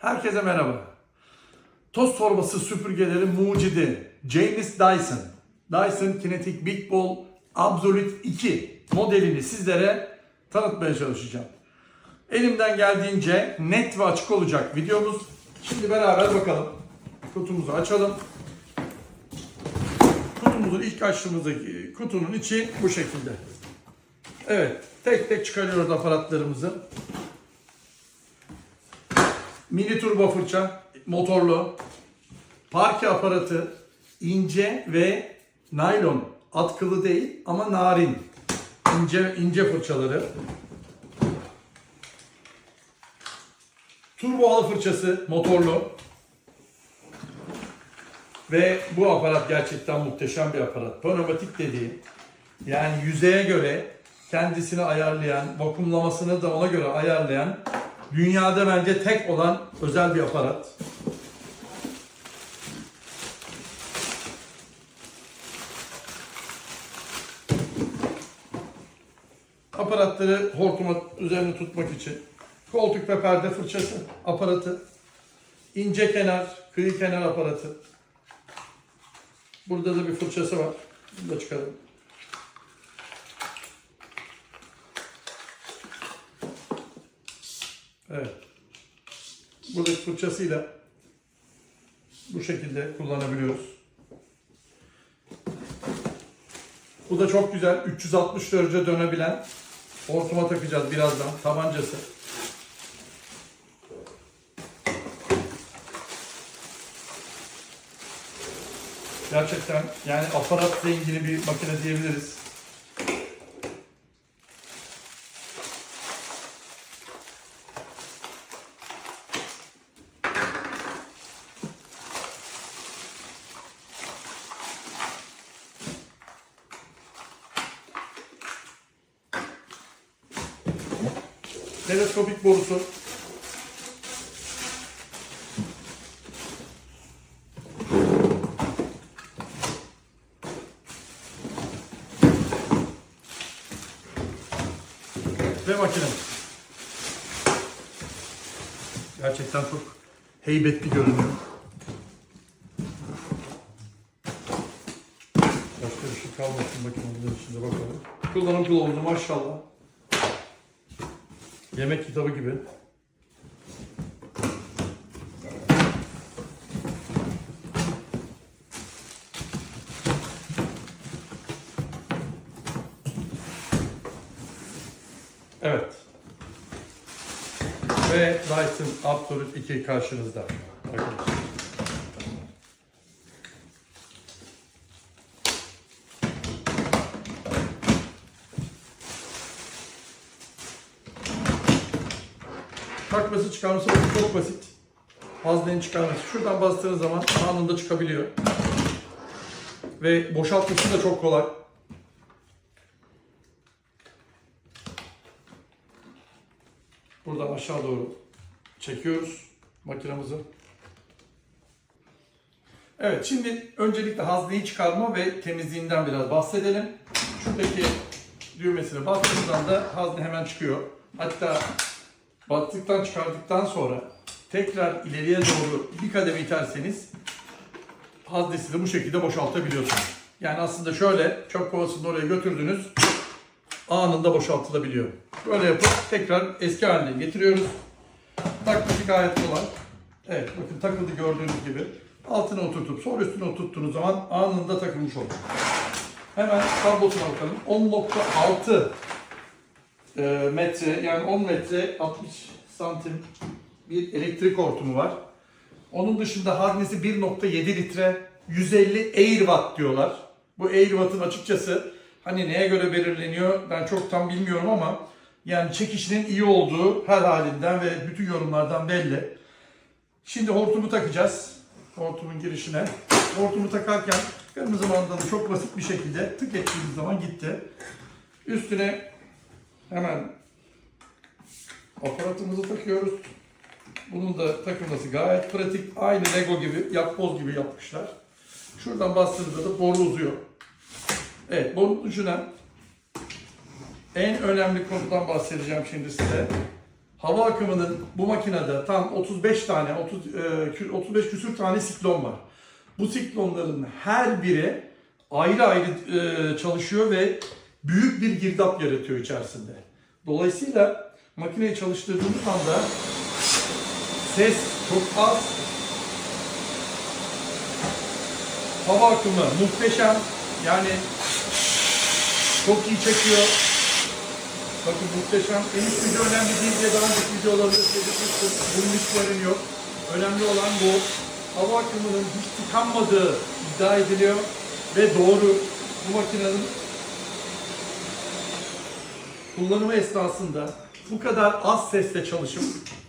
Herkese merhaba. Toz torbası süpürgeleri mucidi James Dyson. Dyson Kinetic Big Ball Absolute 2 modelini sizlere tanıtmaya çalışacağım. Elimden geldiğince net ve açık olacak videomuz. Şimdi beraber bakalım. Kutumuzu açalım. Kutumuzu ilk açtığımızdaki kutunun içi bu şekilde. Evet, tek tek çıkarıyoruz aparatlarımızı. Mini turbo fırça, motorlu, parke aparatı, ince ve naylon, atkılı değil ama narin, ince ince fırçaları. Turbo halı fırçası, motorlu. Ve bu aparat gerçekten muhteşem bir aparat. Pneumatik dediği, yani yüzeye göre kendisini ayarlayan, vakumlamasını da ona göre ayarlayan dünyada bence tek olan özel bir aparat. Aparatları hortuma üzerine tutmak için koltuk ve perde fırçası aparatı, ince kenar, kıyı kenar aparatı. Burada da bir fırçası var. Bunu da çıkaralım. Evet. Buradaki fırçasıyla bu şekilde kullanabiliyoruz. Bu da çok güzel. 360 derece dönebilen hortuma takacağız birazdan. Tabancası. Gerçekten yani aparat zengini bir makine diyebiliriz. Teleskopik borusu. Ve makinemiz. Gerçekten çok heybetli görünüyor. Başka bir şey kalmasın makinemizin içinde bakalım. Kullanım kılavuzu maşallah. Yemek kitabı gibi. Evet. Ve Dyson Absolute 2 karşınızda. Arkadaşlar. Takması çıkarması çok basit. Haznenin çıkarması. Şuradan bastığınız zaman anında çıkabiliyor. Ve boşaltması da çok kolay. Buradan aşağı doğru çekiyoruz makinamızı. Evet şimdi öncelikle hazneyi çıkarma ve temizliğinden biraz bahsedelim. Şuradaki düğmesine bastığımızdan da hazne hemen çıkıyor. Hatta battıktan çıkardıktan sonra tekrar ileriye doğru bir kademe iterseniz haznesi de bu şekilde boşaltabiliyorsunuz. Yani aslında şöyle çöp kovasını oraya götürdünüz anında boşaltılabiliyor. Böyle yapıp tekrar eski haline getiriyoruz. Takması gayet kolay. Evet bakın takıldı gördüğünüz gibi. Altına oturtup sonra üstüne oturttuğunuz zaman anında takılmış olur. Hemen kablosuna bakalım. 10.6 e, metre yani 10 metre 60 santim bir elektrik hortumu var. Onun dışında haznesi 1.7 litre 150 air watt diyorlar. Bu air watt'ın açıkçası hani neye göre belirleniyor ben çok tam bilmiyorum ama yani çekişinin iyi olduğu her halinden ve bütün yorumlardan belli. Şimdi hortumu takacağız. Hortumun girişine. Hortumu takarken kırmızı mandalı çok basit bir şekilde tık ettiğimiz zaman gitti. Üstüne hemen aparatımızı takıyoruz. Bunun da takılması gayet pratik. Aynı Lego gibi, yapboz gibi yapmışlar. Şuradan bastığınızda da boru uzuyor. Evet, boru ucuna en önemli konudan bahsedeceğim şimdi size. hava akımının bu makinede tam 35 tane, 30, e, kü- 35 küsür tane siklon var. Bu siklonların her biri ayrı ayrı e, çalışıyor ve büyük bir girdap yaratıyor içerisinde. Dolayısıyla makineyi çalıştırdığımız anda ses çok az, hava akımı muhteşem, yani çok iyi çekiyor. Bakın muhteşem. En üst gücü önemli değil diye daha önceki videolarında belirtmiştim. Bunun hiç önemi yok. Önemli olan bu. Hava akımının hiç tıkanmadığı iddia ediliyor. Ve doğru. Bu makinenin kullanımı esnasında bu kadar az sesle çalışıp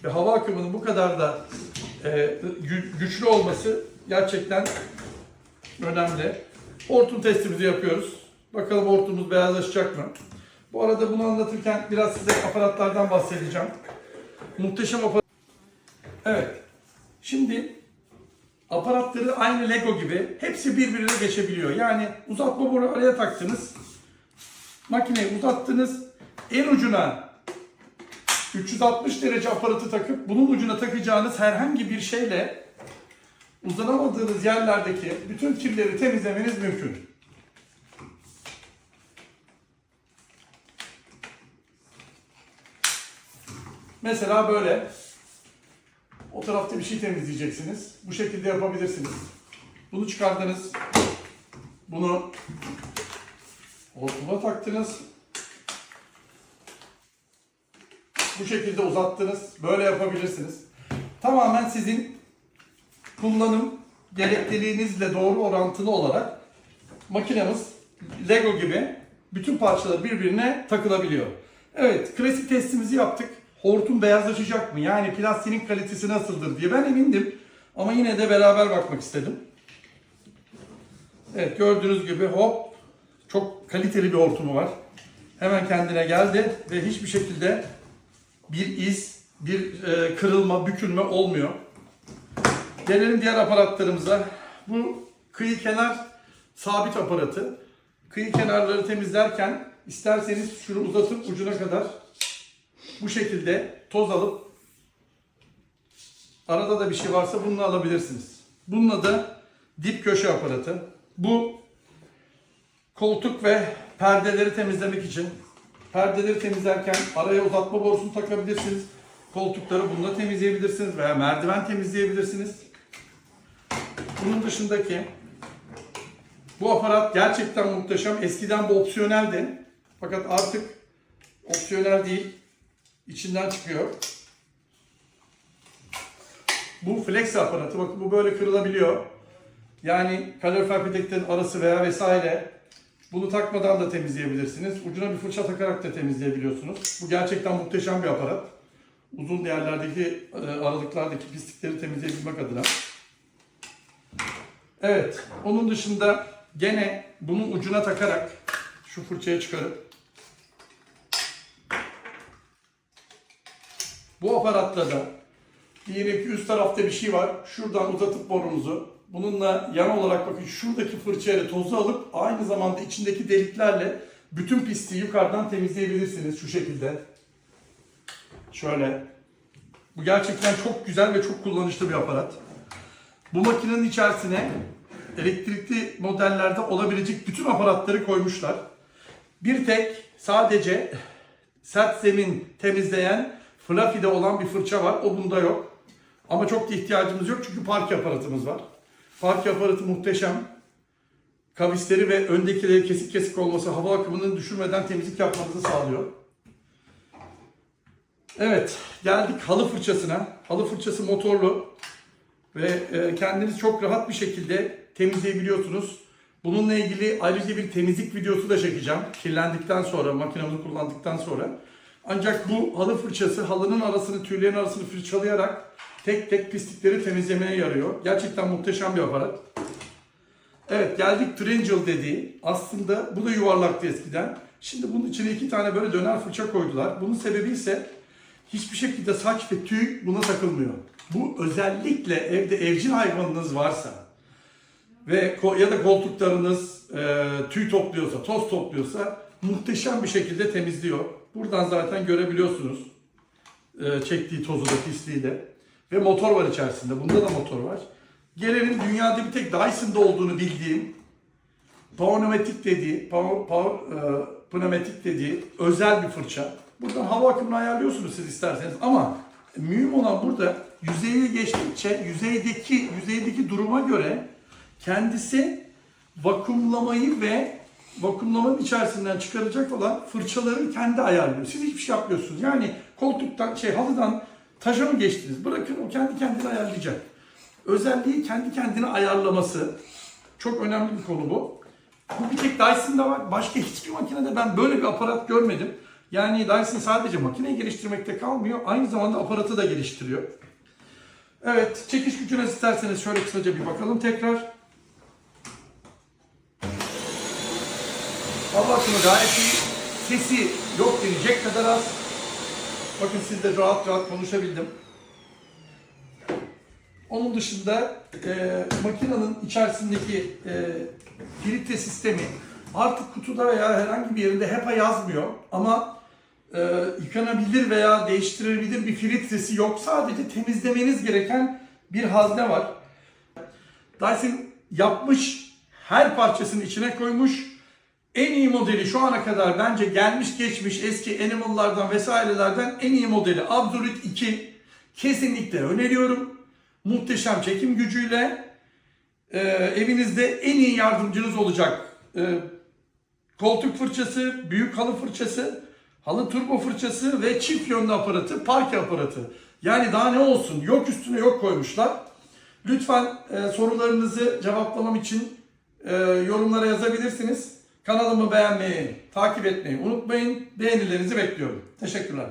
ve hava akımının bu kadar da e, gü- güçlü olması gerçekten önemli. Hortum testimizi yapıyoruz. Bakalım hortumumuz beyazlaşacak mı? Bu arada bunu anlatırken biraz size aparatlardan bahsedeceğim. Muhteşem aparat. Evet. Şimdi aparatları aynı Lego gibi hepsi birbirine geçebiliyor. Yani uzatma boru araya taktınız. Makineyi uzattınız. En ucuna 360 derece aparatı takıp bunun ucuna takacağınız herhangi bir şeyle uzanamadığınız yerlerdeki bütün kirleri temizlemeniz mümkün. Mesela böyle. O tarafta bir şey temizleyeceksiniz. Bu şekilde yapabilirsiniz. Bunu çıkardınız. Bunu hortuma taktınız. Bu şekilde uzattınız. Böyle yapabilirsiniz. Tamamen sizin kullanım gerekliliğinizle doğru orantılı olarak makinemiz Lego gibi bütün parçaları birbirine takılabiliyor. Evet, klasik testimizi yaptık. Hortum beyazlaşacak mı? Yani plastiğin kalitesi nasıldır diye ben emindim. Ama yine de beraber bakmak istedim. Evet, gördüğünüz gibi hop çok kaliteli bir hortumu var. Hemen kendine geldi ve hiçbir şekilde bir iz, bir e, kırılma, bükülme olmuyor. Gelelim diğer aparatlarımıza. Bu kıyı kenar sabit aparatı. Kıyı kenarları temizlerken isterseniz şunu uzatıp ucuna kadar bu şekilde toz alıp arada da bir şey varsa bununla alabilirsiniz. Bununla da dip köşe aparatı. Bu koltuk ve perdeleri temizlemek için perdeleri temizlerken araya uzatma borusunu takabilirsiniz. Koltukları bununla temizleyebilirsiniz veya merdiven temizleyebilirsiniz. Bunun dışındaki bu aparat gerçekten muhteşem. Eskiden bu opsiyoneldi. Fakat artık opsiyonel değil. İçinden çıkıyor. Bu flex aparatı. Bakın bu böyle kırılabiliyor. Yani kalorifer peteklerin arası veya vesaire. Bunu takmadan da temizleyebilirsiniz. Ucuna bir fırça takarak da temizleyebiliyorsunuz. Bu gerçekten muhteşem bir aparat. Uzun yerlerdeki e, aralıklardaki pislikleri temizleyebilmek adına. Evet. Onun dışında gene bunun ucuna takarak şu fırçayı çıkarıp bu aparatta da diyelim ki üst tarafta bir şey var. Şuradan uzatıp borunuzu bununla yan olarak bakın şuradaki fırçayla tozu alıp aynı zamanda içindeki deliklerle bütün pisliği yukarıdan temizleyebilirsiniz şu şekilde. Şöyle. Bu gerçekten çok güzel ve çok kullanışlı bir aparat. Bu makinenin içerisine elektrikli modellerde olabilecek bütün aparatları koymuşlar. Bir tek sadece sert zemin temizleyen Fluffy'de olan bir fırça var. O bunda yok. Ama çok da ihtiyacımız yok çünkü park aparatımız var. Park aparatı muhteşem. Kavisleri ve öndekileri kesik kesik olması hava akımını düşürmeden temizlik yapmanızı sağlıyor. Evet, geldik halı fırçasına. Halı fırçası motorlu ve e, kendiniz çok rahat bir şekilde temizleyebiliyorsunuz. Bununla ilgili ayrıca bir temizlik videosu da çekeceğim. Kirlendikten sonra, makinamızı kullandıktan sonra. Ancak bu halı fırçası halının arasını, tüylerin arasını fırçalayarak tek tek pislikleri temizlemeye yarıyor. Gerçekten muhteşem bir aparat. Evet geldik Triangle dediği. Aslında bu da yuvarlaktı eskiden. Şimdi bunun içine iki tane böyle döner fırça koydular. Bunun sebebi ise hiçbir şekilde saç ve tüy buna takılmıyor. Bu özellikle evde evcil hayvanınız varsa ve ya da koltuklarınız e, tüy topluyorsa, toz topluyorsa muhteşem bir şekilde temizliyor. Buradan zaten görebiliyorsunuz. e, çektiği tozu da pisliği de. Ve motor var içerisinde. Bunda da motor var. Gelelim dünyada bir tek Dyson'da olduğunu bildiğim Pneumatik dediği, power, power, e, pneumatik dediği özel bir fırça. Buradan hava akımını ayarlıyorsunuz siz isterseniz ama mühim olan burada yüzeye geçtikçe yüzeydeki yüzeydeki duruma göre kendisi vakumlamayı ve vakumlamanın içerisinden çıkaracak olan fırçaları kendi ayarlıyor. Siz hiçbir şey yapmıyorsunuz. Yani koltuktan şey halıdan taşa mı geçtiniz? Bırakın o kendi kendini ayarlayacak. Özelliği kendi kendini ayarlaması. Çok önemli bir konu bu. Bu bir tek Dyson'da var. Başka hiçbir makinede ben böyle bir aparat görmedim. Yani Dyson sadece makineyi geliştirmekte kalmıyor. Aynı zamanda aparatı da geliştiriyor. Evet, çekiş gücüne isterseniz şöyle kısaca bir bakalım tekrar. Hava akımı gayet iyi. Sesi yok denecek kadar az. Bakın siz de rahat rahat konuşabildim. Onun dışında e, makinenin içerisindeki e, filtre sistemi artık kutuda veya herhangi bir yerinde HEPA yazmıyor ama e, yıkanabilir veya değiştirilebilir bir filtresi yok. Sadece temizlemeniz gereken bir hazne var. Dyson yapmış, her parçasını içine koymuş. En iyi modeli şu ana kadar bence gelmiş geçmiş eski Animal'lardan vesairelerden en iyi modeli Absolute 2. Kesinlikle öneriyorum. Muhteşem çekim gücüyle e, evinizde en iyi yardımcınız olacak. E, koltuk fırçası, büyük halı fırçası, halı turbo fırçası ve çift yönlü aparatı, parke aparatı. Yani daha ne olsun? Yok üstüne yok koymuşlar. Lütfen e, sorularınızı cevaplamam için e, yorumlara yazabilirsiniz. Kanalımı beğenmeyi, takip etmeyi unutmayın. Beğenilerinizi bekliyorum. Teşekkürler.